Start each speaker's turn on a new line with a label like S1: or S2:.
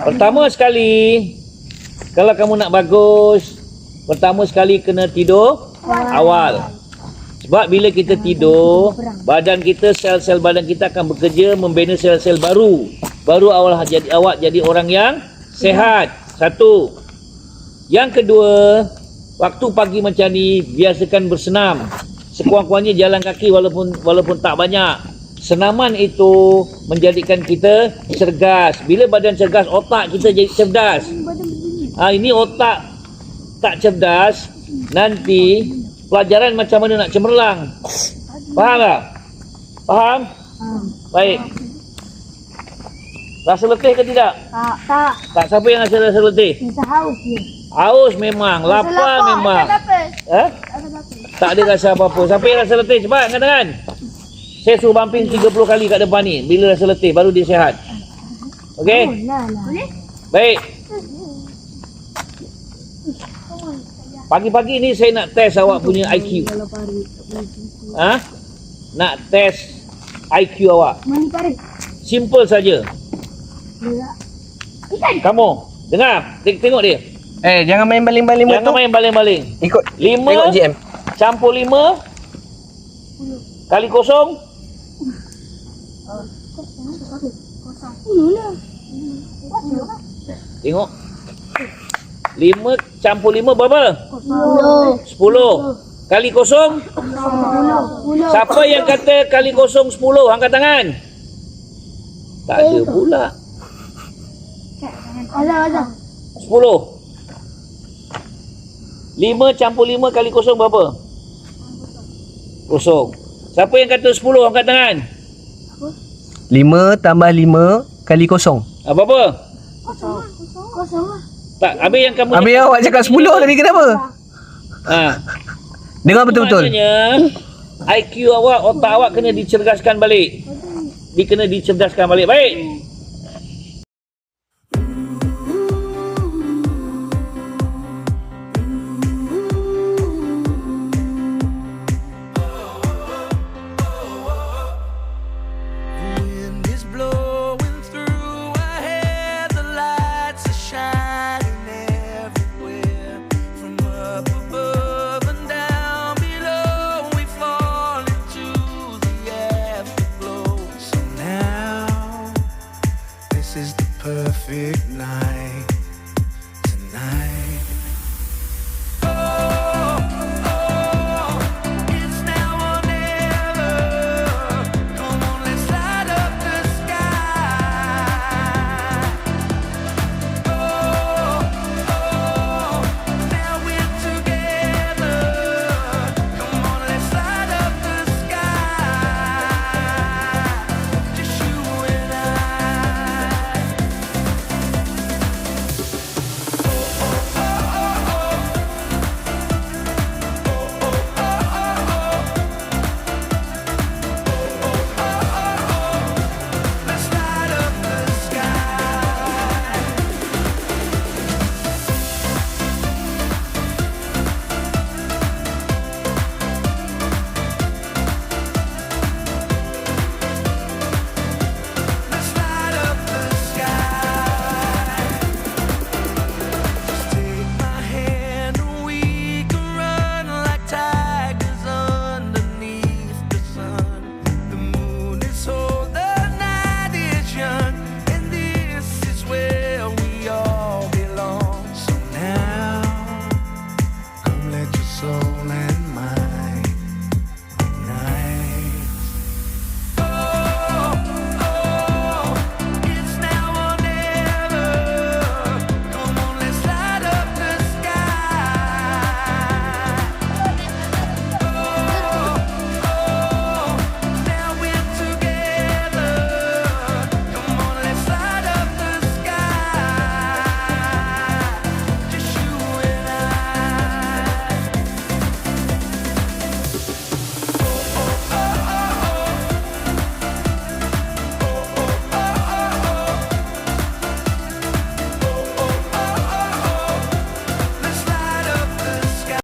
S1: Pertama sekali kalau kamu nak bagus, pertama sekali kena tidur awal. Sebab bila kita tidur, badan kita sel-sel badan kita akan bekerja membina sel-sel baru. Baru awal jadi awak jadi orang yang sehat. Satu. Yang kedua, waktu pagi macam ni biasakan bersenam. Sekurang-kurangnya jalan kaki walaupun walaupun tak banyak. Senaman itu menjadikan kita cergas. Bila badan cergas, otak kita jadi cerdas. Ha, ini otak tak cerdas, nanti pelajaran macam mana nak cemerlang. Faham tak? Faham? Baik. Rasa letih ke tidak?
S2: Tak, tak.
S1: Tak siapa yang rasa rasa letih?
S2: Rasa haus je.
S1: Haus memang, lapar memang. Eh? Tak ada rasa apa-apa. Siapa yang rasa letih? Cepat angkat tangan. Saya suruh bumping 30 kali kat depan ni. Bila rasa letih, baru dia sihat. Okey?
S2: Lah lah. Boleh?
S1: Baik. Pagi-pagi ni saya nak test awak punya IQ. Ha? Nak test IQ awak. Simple saja. Kamu, dengar. Teng- Tengok dia.
S3: Eh, jangan main baling-baling
S1: Jangan
S3: motor.
S1: main baling-baling.
S3: Ikut
S1: Lima
S3: Tengok GM.
S1: campur lima kali kosong Tengok. Lima campur lima berapa?
S2: Kosong.
S1: Sepuluh. Kali kosong.
S2: Puluh. Puluh.
S1: Siapa yang kata kali kosong sepuluh? Angkat tangan. Tak ada pula.
S2: Azam, azam.
S1: Sepuluh. Lima campur lima kali kosong berapa? Kosong. Siapa yang kata sepuluh? Angkat tangan.
S3: 5 tambah 5 kali kosong.
S1: Ah, Berapa?
S2: Kosong. Kosong lah.
S1: Tak, habis yang kamu...
S3: Habis awak cakap 10 tadi kenapa?
S1: Ha.
S3: Dengar betul-betul.
S1: Maknanya, IQ awak, otak awak kena dicerdaskan balik. Dia kena dicerdaskan balik. Baik.
S4: This is the perfect night. Tonight.